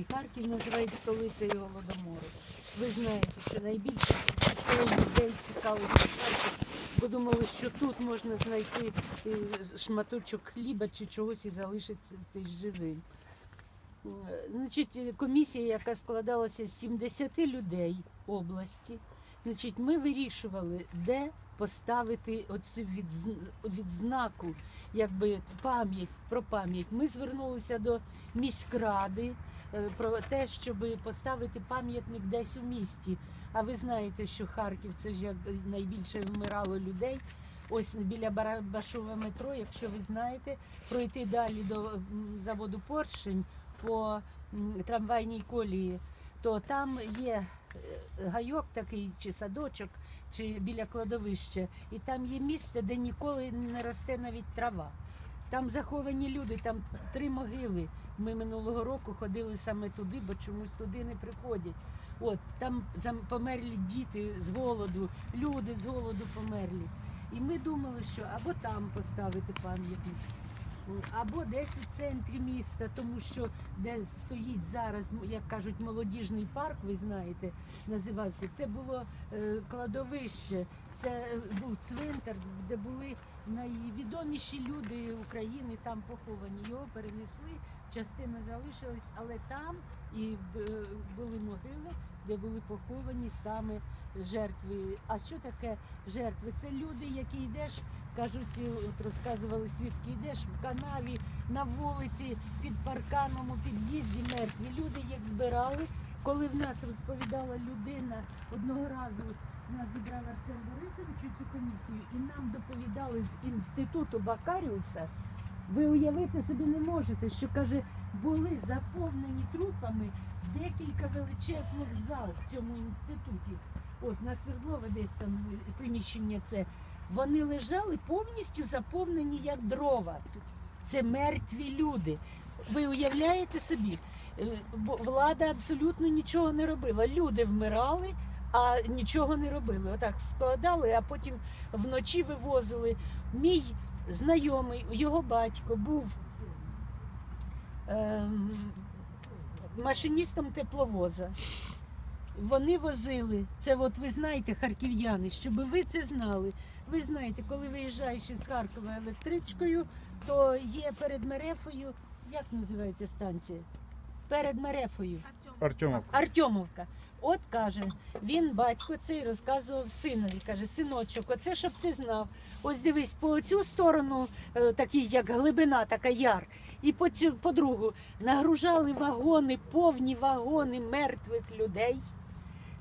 взагалі Харків називають столицею голодомору. Ви знаєте, що найбільше людей цікавить Харків, бо думали, що тут можна знайти е, шматочок хліба чи чогось і залишитися живим. Е, Значить, комісія, яка складалася з 70 людей області, значить, ми вирішували, де поставити оцю відзнаку, якби пам'ять про пам'ять. Ми звернулися до міськради про те, щоб поставити пам'ятник десь у місті. А ви знаєте, що Харків це ж як найбільше вмирало людей. Ось біля Барабашова метро, якщо ви знаєте, пройти далі до заводу Поршень по трамвайній колії, то там є е, гайок такий чи садочок, чи біля кладовища, і там є місце, де ніколи не росте навіть трава. Там заховані люди, там три могили. Ми минулого року ходили саме туди, бо чомусь туди не приходять. От там померлі діти з голоду, люди з голоду померлі. І ми думали, що або там поставити пам'ятник, або десь у центрі міста, тому що де стоїть зараз, як кажуть, молодіжний парк, ви знаєте, називався. Це було е, кладовище, це е, був цвинтар, де були найвідоміші люди України там поховані. Його перенесли, частина залишилась, але там і е, були могили, де були поховані саме жертви. А що таке жертви? Це люди, які йдеш, кажуть, е, от розказували свідки, йдеш в канаві, на вулиці, під парканом, у під'їзді мертві. Люди їх збирали. Коли в нас розповідала людина одного разу, нас зібрав Арсен Борисович цю комісію, і нам доповідали з інституту Бакаріуса. Ви уявити собі не можете, що каже, були заповнені трупами декілька величезних зал в цьому інституті. От на Свердлова десь там приміщення це. Вони лежали повністю заповнені як дрова. Це мертві люди. Ви уявляєте собі? Е, Влада абсолютно нічого не робила. Люди вмирали, а нічого не робили. Отак складали, а потім вночі вивозили. Мій знайомий, його батько був ем, машиністом тепловоза. Вони возили, це от ви знаєте, харків'яни, щоб ви це знали. Ви знаєте, коли виїжджаєш із Харкова електричкою, то є перед Мерефою, як називається станція? Перед Мерефою. Артемов. Артемовка. От каже, він батько цей розказував синові. Каже, синочок, оце щоб ти знав. Ось дивись, по цю сторону, е, такий як глибина, така яр, і по цю по другу нагружали вагони, повні вагони мертвих людей.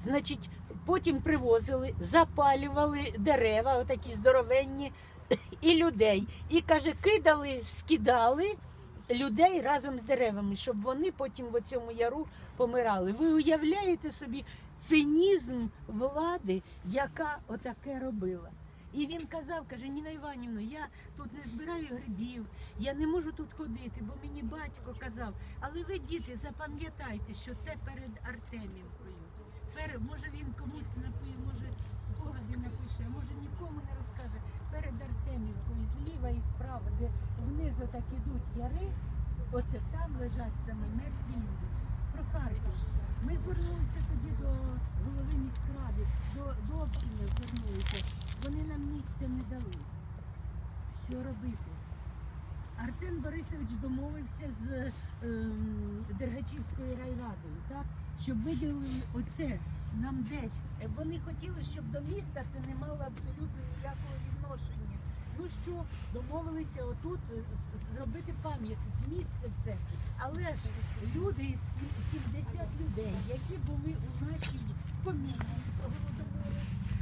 Значить, потім привозили, запалювали дерева, отакі здоровенні, і людей. І каже, кидали, скидали людей разом з деревами, щоб вони потім в цьому яру помирали. Ви уявляєте собі цинізм влади, яка отаке робила? І він казав, каже, Ніна Іванівна, я тут не збираю грибів, я не можу тут ходити, бо мені батько казав. Але ви, діти, запам'ятайте, що це перед Артемівкою. Перед, може він комусь напише, може спогади напише, може нікому не розкаже. Перед Артемівкою, зліва і справа, де вниз отак ідуть яри, оце там лежать саме мертві люди. Про Харків. Ми звернулися тоді до голови міськради, до, до общини звернулися. Вони нам місця не дали. Що робити? Арсен Борисович домовився з ем, Дергачівською райрадою, так, щоб виділили оце нам десь. Е, Вони хотіли, щоб до міста це не мало абсолютно ніякого відношення. Що, домовилися отут е, зробити пам'ятник, місце це. Але ж люди із 70 людей, які були у нашій комісії по голодомору,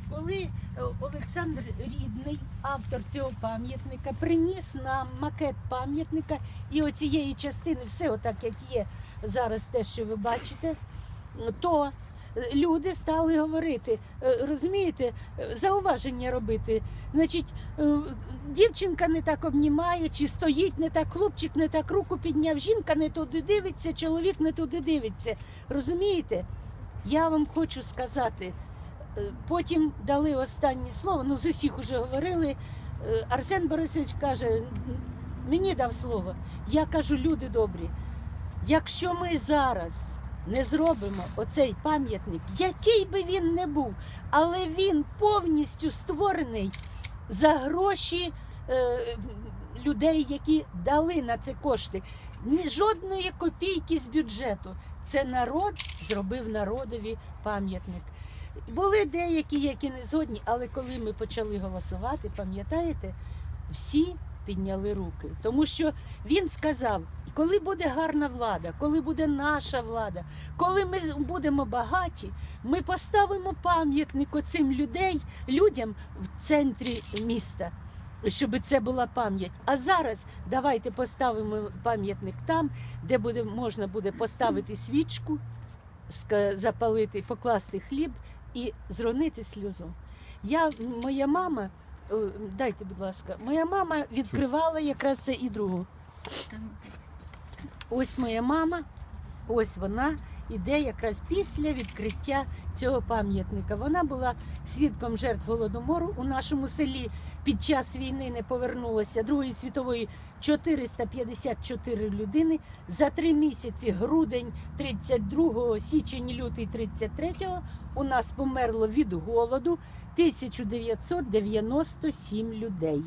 коли е, Олександр Рідний, автор цього пам'ятника, приніс нам макет пам'ятника і оцієї частини, все отак, як є зараз, те, що ви бачите, то е, люди стали говорити, розумієте, зауваження робити. Значить, е, дівчинка не так обнімає, чи стоїть не так, хлопчик не так руку підняв, жінка не туди дивиться, чоловік не туди дивиться. Розумієте? Я вам хочу сказати. Е, Потім дали останнє слово. Ну, з усіх уже говорили. Е, Арсен Борисович каже: мені дав слово. Я кажу, люди добрі. Якщо ми зараз не зробимо оцей пам'ятник, який би він не був, але він повністю створений за гроші е, людей, які дали на це кошти. Ні жодної копійки з бюджету. Це народ зробив народові пам'ятник. Були деякі, які не згодні, але коли ми почали голосувати, пам'ятаєте, всі підняли руки. Тому що він сказав: коли буде гарна влада, коли буде наша влада, коли ми будемо багаті, ми поставимо пам'ятник оцим людей, людям в центрі міста. Щоб це була пам'ять. А зараз давайте поставимо пам'ятник там, де буде, можна буде поставити свічку, запалити, покласти хліб і зронити сльозу. Я, моя мама, дайте, будь ласка, моя мама відкривала якраз це і другу. Ось моя мама, ось вона іде якраз після відкриття цього пам'ятника. Вона була свідком жертв голодомору у нашому селі. Під час війни не повернулося Другої світової 454 людини. За три місяці, грудень 32, січень, лютий 33 у нас померло від голоду 1997 людей.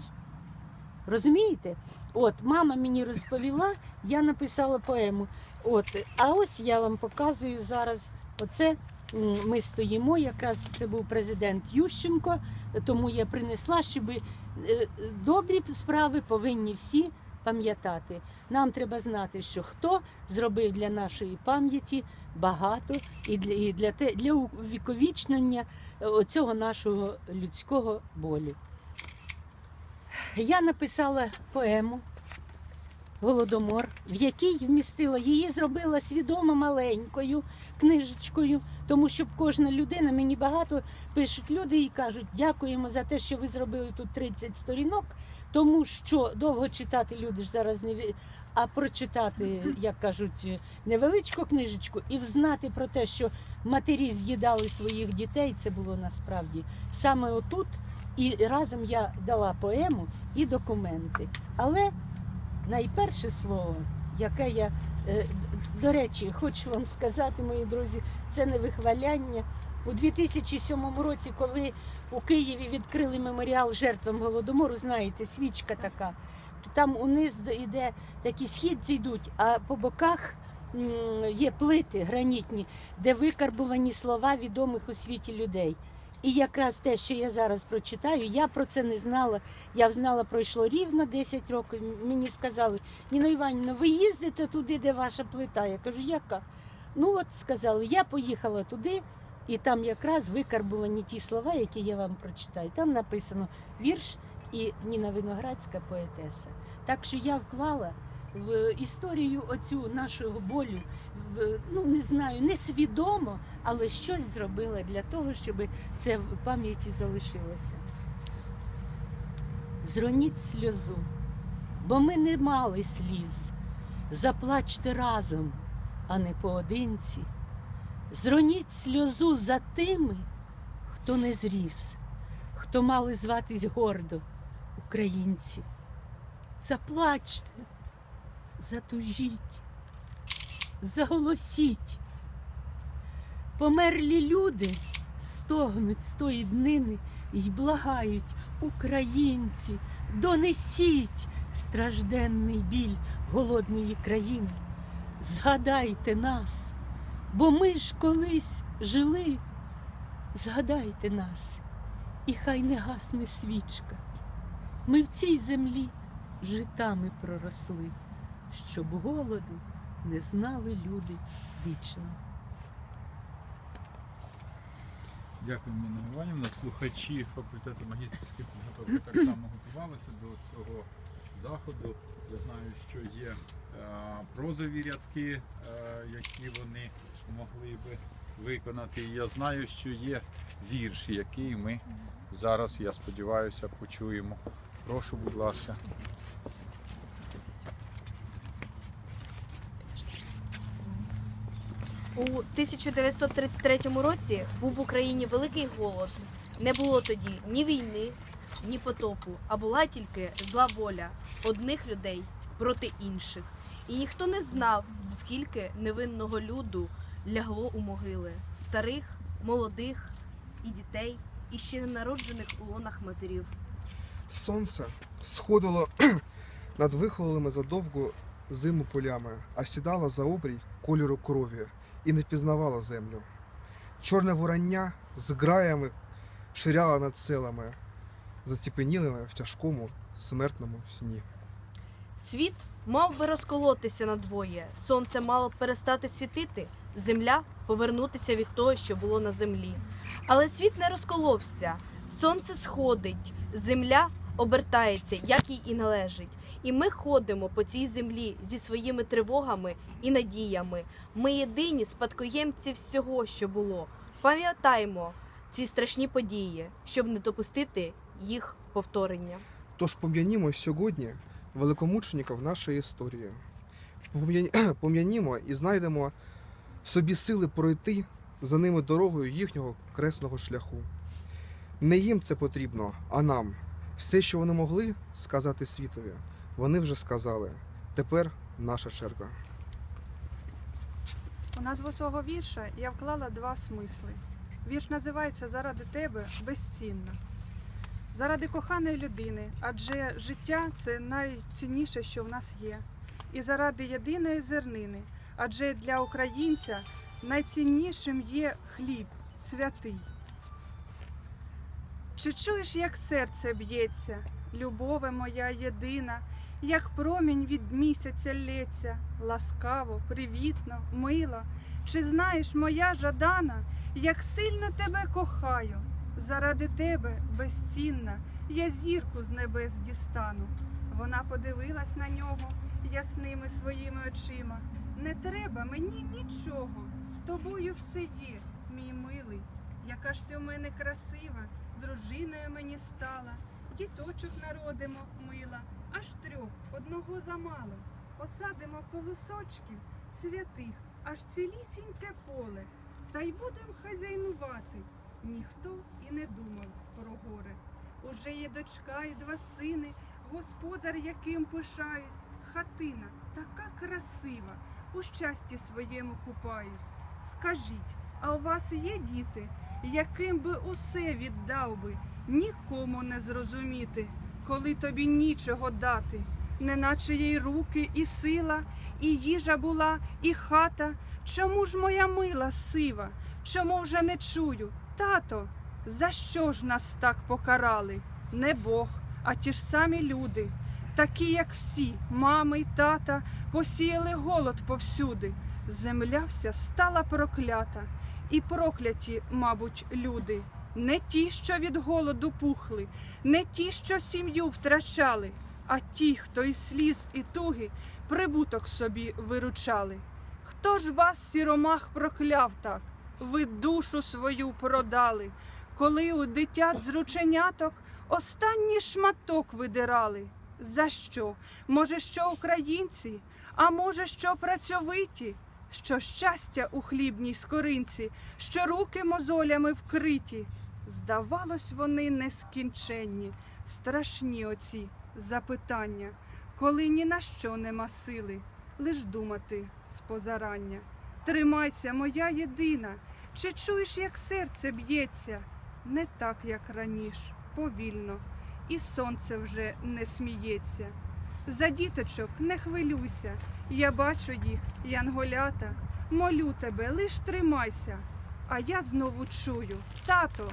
Розумієте? От мама мені розповіла, я написала поему. От, а ось я вам показую зараз. Оце ми стоїмо. Якраз це був президент Ющенко, тому я принесла, щоб е, добрі справи повинні всі пам'ятати. Нам треба знати, що хто зробив для нашої пам'яті багато і для, і для, те, для увіковічнення е, цього нашого людського болю. Я написала поему Голодомор, в якій вмістила її, зробила свідомо маленькою книжечкою, тому що кожна людина, мені багато пишуть люди і кажуть, дякуємо за те, що ви зробили тут 30 сторінок, тому що довго читати люди ж зараз не а прочитати, як кажуть, невеличку книжечку і взнати про те, що матері з'їдали своїх дітей, це було насправді саме отут. І разом я дала поему і документи. Але найперше слово, яке я, е, до речі, хочу вам сказати, мої друзі, це не вихваляння. У 2007 році, коли у Києві відкрили меморіал жертвам голодомору, знаєте, свічка така, то там униз йде такі східці йдуть, а по боках є плити гранітні, де викарбувані слова відомих у світі людей. І якраз те, що я зараз прочитаю, я про це не знала. Я знала, пройшло рівно 10 років. Мені сказали, Ніна Іванівна, ви їздите туди, де ваша плита? Я кажу, яка? Ну от сказали, я поїхала туди, і там якраз викарбувані ті слова, які я вам прочитаю. Там написано вірш і Ніна Виноградська поетеса. Так що я вклала в історію оцю нашого болю, ну не знаю, несвідомо, але щось зробила для того, щоб це в пам'яті залишилося. Зроніть сльозу, бо ми не мали сліз. Заплачте разом, а не поодинці. Зроніть сльозу за тими, хто не зріс, хто мали зватись гордо українці. Заплачте, затужіть, заголосіть. Померлі люди стогнуть з тої днини й благають, українці, донесіть стражденний біль голодної країни. Згадайте нас, бо ми ж колись жили. Згадайте нас, і хай не гасне свічка. Ми в цій землі житами проросли, щоб голоду не знали люди вічно. Дякую, Ніна Іванівна. Слухачі факультету магістерської підготовки так само готувалися до цього заходу. Я знаю, що є е, прозові рядки, е, які вони могли би виконати. І я знаю, що є вірш, який ми зараз, я сподіваюся, почуємо. Прошу, будь ласка. У 1933 році був в Україні великий голод. Не було тоді ні війни, ні потопу, а була тільки зла воля одних людей проти інших. І ніхто не знав, скільки невинного люду лягло у могили старих, молодих і дітей, і ще ненароджених у лонах матерів. Сонце сходило над вихолими за довгу зиму полями, а сідало за обрій кольору крові і не впізнавало землю. Чорне ворання з граями ширяло над селами, заціпенілими в тяжкому смертному сні. Світ мав би розколотися надвоє, сонце мало б перестати світити, земля повернутися від того, що було на землі. Але світ не розколовся, сонце сходить, земля обертається, як їй і належить. І ми ходимо по цій землі зі своїми тривогами і надіями. Ми єдині спадкоємці всього, що було. Пам'ятаймо ці страшні події, щоб не допустити їх повторення. Тож пом'янімо сьогодні великомучеників нашої історії. Пом'янімо і знайдемо собі сили пройти за ними дорогою їхнього кресного шляху. Не їм це потрібно, а нам. Все, що вони могли сказати світові, вони вже сказали. Тепер наша черга. У назву свого вірша я вклала два смисли. Вірш називається Заради тебе безцінно. Заради коханої людини, адже життя це найцінніше, що в нас є. І заради єдиної зернини, адже для українця найціннішим є хліб святий. Чи чуєш, як серце б'ється, любове моя єдина, як промінь від місяця лється, ласкаво, привітно, мило. Чи знаєш, моя жадана, як сильно тебе кохаю, заради тебе безцінна, я зірку з небес дістану. Вона подивилась на нього ясними своїми очима. Не треба мені нічого, з тобою все є, мій милий. Яка ж ти у мене красива, дружиною мені стала. Діточок народимо, мила, аж трьох, одного замало. Посадимо колосочків святих, аж цілісіньке поле, та й будем хазяйнувати. Ніхто і не думав про горе. Уже є дочка і два сини, господар, яким пишаюсь, хатина така красива, у щасті своєму купаюсь. Скажіть, а у вас є діти, яким би усе віддав би, нікому не зрозуміти, коли тобі нічого дати, неначе їй руки і сила, і їжа була, і хата. Чому ж моя мила сива? Чому вже не чую? Тато, за що ж нас так покарали? Не Бог, а ті ж самі люди, такі, як всі, мами й тата, посіяли голод повсюди. Земля вся стала проклята, і прокляті, мабуть, люди. Не ті, що від голоду пухли, не ті, що сім'ю втрачали, а ті, хто із сліз і туги прибуток собі виручали. Хто ж вас, сіромах, прокляв так? Ви душу свою продали, коли у дитят з рученяток останній шматок видирали. За що? Може, що українці, а може, що працьовиті, що щастя у хлібній скоринці, що руки мозолями вкриті. Здавалось, вони нескінченні, страшні оці запитання, коли ні на що нема сили, лиш думати з позарання. Тримайся, моя єдина, чи чуєш, як серце б'ється? Не так, як раніш, повільно, і сонце вже не сміється. За діточок не хвилюйся, я бачу їх, янголята, молю тебе, лиш тримайся. А я знову чую, тато.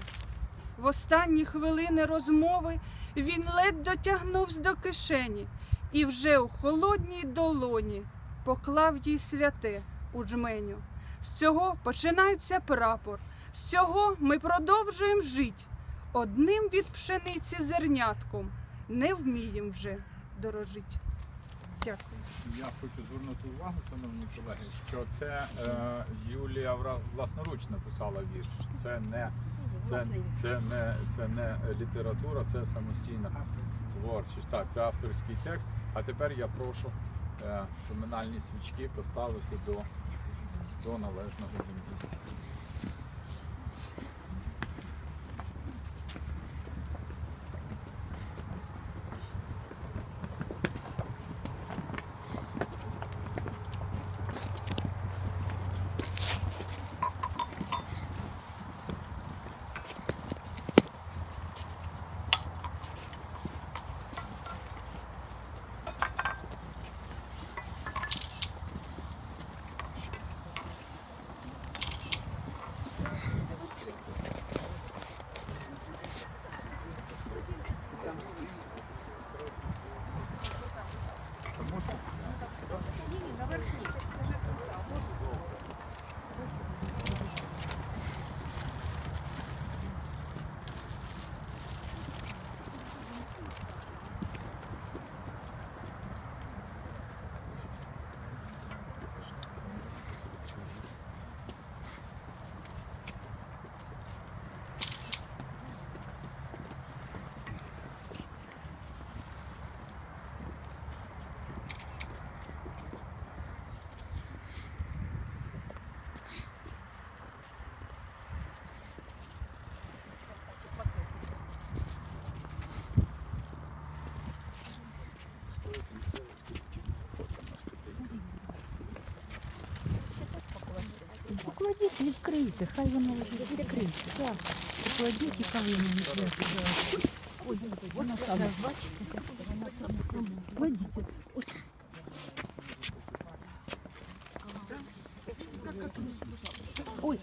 В останні хвилини розмови він ледь дотягнувся до кишені і вже у холодній долоні поклав їй святе у жменю. З цього починається прапор, з цього ми продовжуємо жить. Одним від пшениці зернятком не вмієм вже дорожить. Дякую. Я хочу звернути увагу, шановні колеги, що це е, Юлія власноруч написала вірш. Це не, це, це, не, це не література, це самостійна творчість. Так, це авторський текст. А тепер я прошу е, поминальні свічки поставити до, до належного їм місця. Покладіть, відкрийте, хай воно лежить відкрите. Так. Покладіть і хай воно не зв'язується. Ой, воно саме, бачите? Воно саме. Кладіть. Ось. Ой.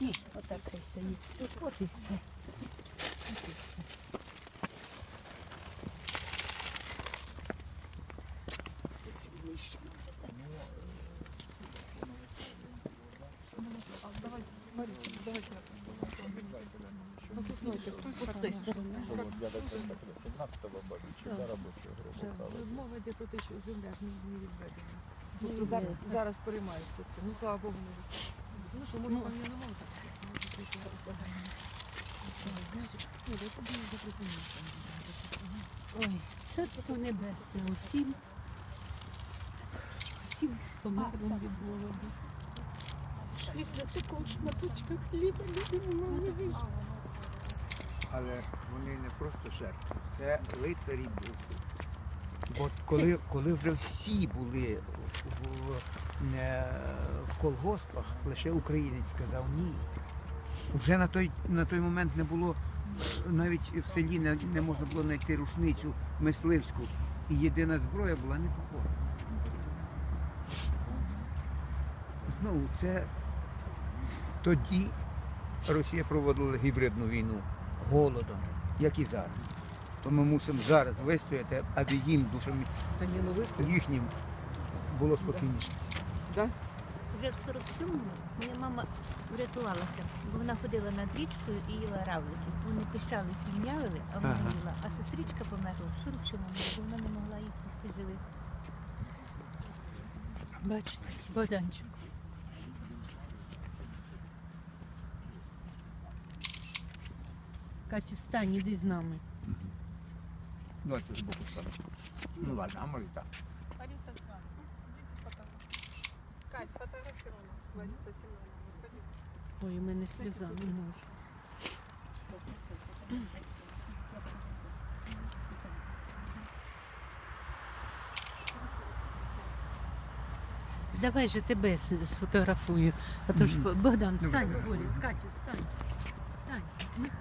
Ні, отак хай стоїть. От, от і все. От і все. Оці ближче, може, так. От з тої сторони. Я так 17-го бачу, чи для робочого гроші. Мова йде про те, що земля ж не відведена. Ну, Ну, зараз, зараз переймаються це. Ну, слава Богу, не Ну що, може, Ну. вам і не я подумаю, запропоную. Ой, царство небесне усім. Всім померлим від злого. І за такого шматочка хліба люди не могли але вони не просто жертви, це лицарі Богу. Бо коли, коли вже всі були в, в, в колгоспах, лише українець сказав ні. Вже на той, на той момент не було, навіть в селі не, не можна було знайти рушницю мисливську. І єдина зброя була непокора. Знову це тоді Росія проводила гібридну війну голодом, як і зараз. То ми мусимо зараз вистояти, аби їм душам Та ні, ну вистоїть. їхнім було спокійніше. Вже в 47-му моя мама врятувалася, бо вона ходила над річкою і їла равликів. Вони пищали, слінявили, а вона Ага. їла. А сестричка померла в 47-му, бо вона не могла їх їсти живих. Бачите, Богданчик. Катю, стань, іди з нами. Давайте з боку станемо. Ну ладно, а може і так. Лариса Семеновна, идите сфотографируйте. Кать, сфотографируй нас, Лариса Семеновна. Ой, у мене сльоза не можу. Давай же тебе с- сфотографую. А то ж Богдан, стань поряд, Катю, стань. Стань. Михайло.